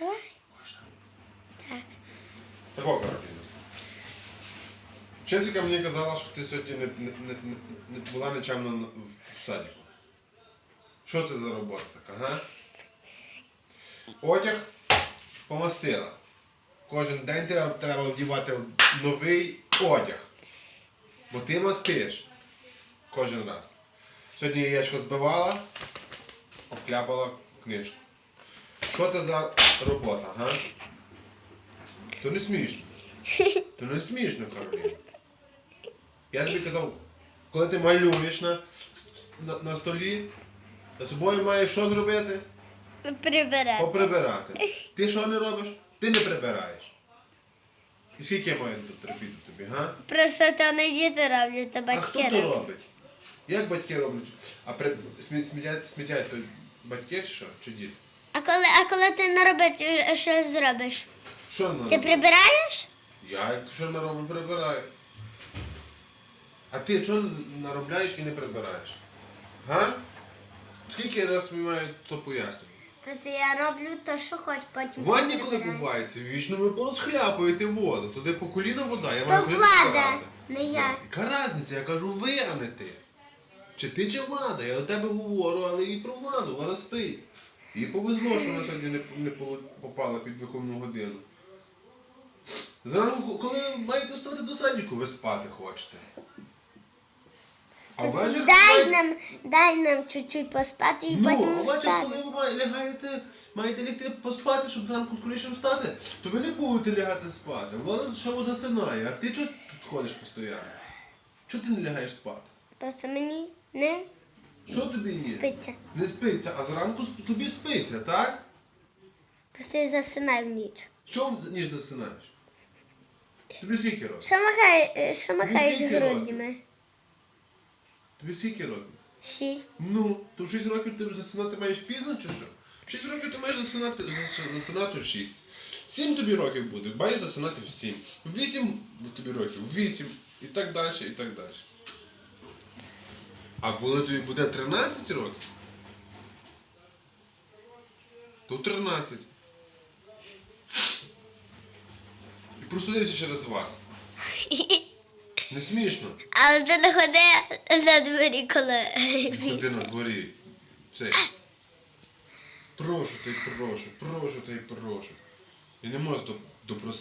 Давай. Так. Такого Кароліна. Вчителька мені казала, що ти сьогодні не, не, не, не, була нечемна в садіку. Що це за робота така, га? Одяг помастила. Кожен день тебе треба вдівати новий одяг. Бо ти мастиш. Кожен раз. Сьогодні яєчко збивала, обкляпала книжку. Що це за робота, га? То не смішно. То не смішно, Кароліна. Я тобі казав, коли ти малюєш на, на, на столі, за собою маєш що зробити? Прибирати. Поприбирати. Ти що не робиш? Ти не прибираєш. І скільки я маю тут терпіти тобі, га? Просто то не діти роблять, то А батьки хто то роблять. робить? Як батьки роблять? А при... смі- смітять, смітять то батьки чи що? Чи діти? А коли, а коли ти не робиш, е, що зробиш? Що на Ти прибираєш? Я що не роблю, прибираю. А ти що наробляєш і не прибираєш? Га? Скільки раз ми маю то пояснювати? Просто я роблю те, що хоч потім. В ванні коли прибираю. купається, вічно ви порозхляпуєте воду. Туди по коліна вода, я То маю ходити влада, не я. Яка різниця? Я кажу ви, а не ти. Чи ти, чи влада? Я до тебе говорю, але і про владу, влада спить. Їй повезло, що вона сьогодні не, не попала під виховну годину. Зранку, коли маєте вставати до садіку, ви спати хочете. А ввечері, Дай нам, дай нам чуть-чуть поспати і Ну, а потім ввечері, встати. коли ви має- лягаєте, маєте лягти поспати, щоб зранку скоріше встати, то ви не будете лягати спати. Влада що засинає, а ти чого тут ходиш постійно? Чого ти не лягаєш спати? Просто мені не Що тобі ні? спиться. Не спиться, а зранку тобі спиться, так? Просто я засинаю в ніч. Що ніж засинаєш? Тобі скільки років? Що махає, е, що махаєш скільки років? грудьми? Тобі скільки років? Шість. Ну, то в 6 років ти засинати маєш пізно чи що? В 6 років ти маєш засинати, зас- засинати в 6. 7 тобі років буде, маєш засинати в 7. В 8 тобі років, в 8 і так далі, і так далі. А коли тобі буде 13 років, то 13. І просудився через вас. Не смішно. Але ти не ходи за двері, коли. Ходи на дворі. Цей. Прошу та й прошу, прошу та й прошу. І не можу допросити.